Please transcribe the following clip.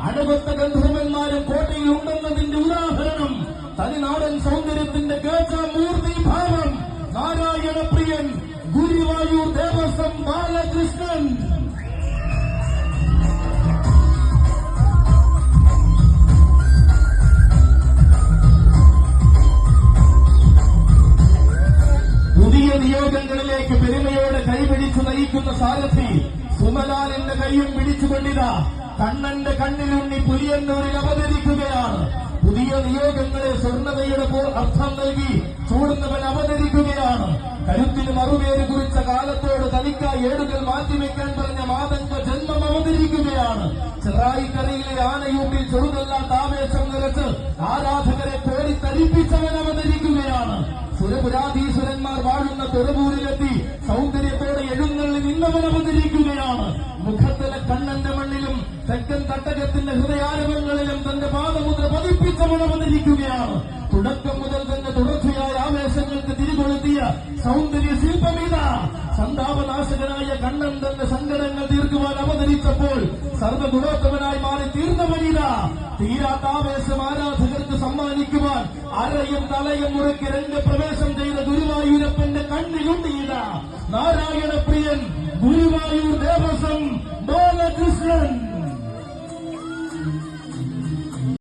അണകൊത്ത ഗന്ധർവന്മാരും കോട്ടയിൽ ഉണ്ടെന്നതിന്റെ ഉദാഹരണം. തനിനാടൻ സൗന്ദര്യത്തിന്റെ ഗേജമൂർത്തി ഭാവം. നാരായണ പ്രിയൻ ഗുരുവായൂർ ദേവസ്വം ബാലകൃഷ്ണൻ. പുതിയ നിയോഗങ്ങളിലേക്ക് പെരുമയോടെ കൈപിടിച്ചു നയിക്കുന്ന സാരഥി സുമലാലിന്റെ കൈയും പിടിച്ചുകൊണ്ടിതാ. കണ്ണന്റെ കണ്ണിലുണ്ണി പുലിയന്നൂരിൽ അവതരിക്കുകയാണ്. പുതിയ നിയോഗങ്ങളെ സ്വർണതയുടെ അർത്ഥം നൽകി ചൂടുന്നവൻ അവതരിക്കുകയാണ്. കരുത്തിന് മറുപേര് കുറിച്ച കാലത്തോട് തനിക്കായി ഏടുകൾ മാറ്റിവെക്കാൻ പറഞ്ഞ മാതങ്ക ജന്മം അവതരിക്കുകയാണ്. ചെറായിക്കരയിലെ ആനയൂട്ടിൽ ചെറുതല്ലാത്ത ആവേശം നിറച്ച് ആരാധകരെ കോരിത്തരിപ്പിച്ചവൻ അവതരിക്കുകയാണ്. സുരപുരാധീശ്വരന്മാർ വാഴുന്ന തെറുപൂരിലെത്തി സൗന്ദര്യത്തോടെ എഴുന്നള്ളി നിന്നവൻ അവതരിക്കുകയാണ്. തട്ടകത്തിന്റെ ഹൃദയാരവങ്ങളിലും തന്റെ പാദമുദ്ര പതിപ്പിച്ചവൻ വന്നിരിക്കുകയാണ്. തുടക്കം മുതൽ തന്നെ തുടർച്ചയായ ആവേശങ്ങൾക്ക് തിരികൊളുത്തിയ സൗന്ദര്യ ശില്പമിത സന്താപനാശകനായ കണ്ണൻ തന്റെ സങ്കടങ്ങൾ തീർക്കുവാൻ അവതരിച്ചപ്പോൾ സർവഗുണോത്തമനായി മാറി തീർന്നവനിത തീരാത്ത ആവേശം ആരാധകർക്ക് സമ്മാനിക്കുവാൻ അരയും തലയും മുറുക്കി രംഗപ്രവേശം ചെയ്ത ഗുരുവായൂരപ്പന്റെ കണ്ണിലുണ്ടീത നാരായണപ്രിയൻ ഗുരുവായൂർ ദേവസ്വം ബാലകൃഷ്ണൻ.